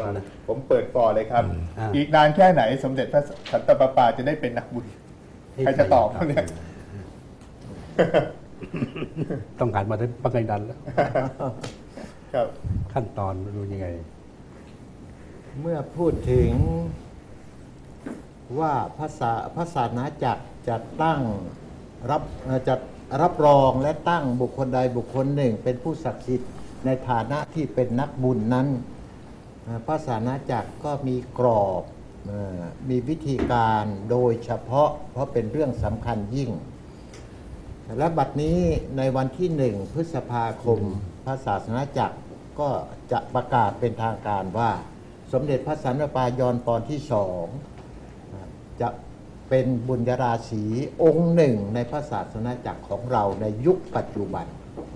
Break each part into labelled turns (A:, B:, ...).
A: ว่าผมเปิดฟอร์เลยครับ
B: อ่า
A: อีกนานแค่ไหนสมเด็จพระสันตะปาปาจะได้เป็นนักบุญใครจะตอบเขาเนี่ย
B: ต้องการมาถึงปักดันแล้ว
A: ครับ
B: ขั้นตอนดูยังไง
C: เมื่อพูดถึงว่าภาษาภาษานาจักรจะตั้งรับเอ่อจะรับรองและตั้งบุคคลใดบุคคลหนึ่ง เป็นผู้ศักดิ์สิทธิ์ในฐานะที่เป็นนักบุญนั้น เอ่อภาษานาจักรก็มีกรอบเอ่อมีวิธีการโดยเฉพาะเพราะเป็นเรื่องสำคัญยิ่ง และบัดนี้ในวันที่หนึ่งพฤษภาคมพระศาสนาจักรก็จะประกาศเป็นทางการว่า สมเด็จพระสันตะปายอนตอนที่สองจะเป็นบุญญาราศีองค์หนึ่งในพระศาสนาจักรของเราในยุคปัจจุบัน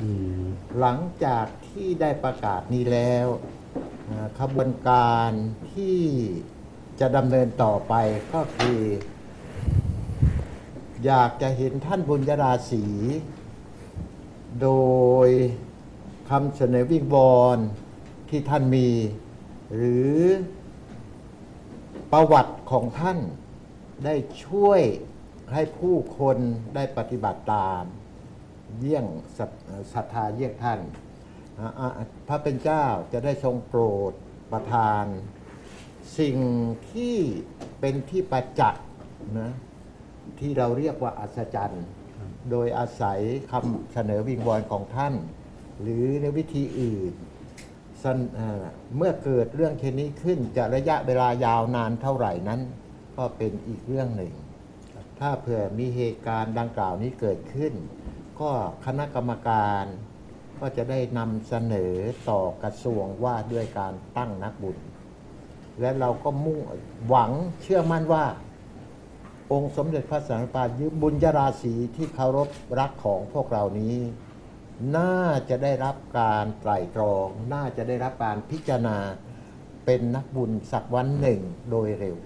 B: อืม
C: หลังจากที่ได้ประกาศนี้แล้วอ่า ขบวนการที่จะดำเนินต่อไปก็คือ อยากจะเห็นท่านบุญยราศีโดยคำเสนอวิงวอนที่ท่านมี หรือประวัติของท่านได้ช่วยให้ผู้คนได้ปฏิบัติตาม เยี่ยงศรัทธาเยี่ยงท่าน พระเป็นเจ้าจะได้ทรงโปรดประทาน สิ่งที่เป็นที่ประจักษ์นะที่เราเรียกว่าอัศจรรย์โดยอาศัยคำเสนอวิงวอนของท่าน หรือในวิธีอื่นนเมื่อเกิดเรื่องเช่นนี้ขึ้นจะระยะเวลายาวนานเท่าไหร่นั้น ก็เป็นอีกเรื่องหนึ่ง ถ้าเผื่อมีเหตุการณ์ดังกล่าวนี้เกิดขึ้น ก็คณะกรรมการ ก็จะได้นำเสนอต่อกระทรวงว่าด้วยการตั้งนักบุญ และเราก็มุ่งหวังเชื่อมั่นว่า องค์สมเด็จพระสันตะปายุบุญยราศีที่เคารพรักของพวกเรานี้ น่าจะได้รับการไตร่ตรอง น่าจะได้รับการพิจารณาเป็นนักบุญสักวันหนึ่งโดยเร็ว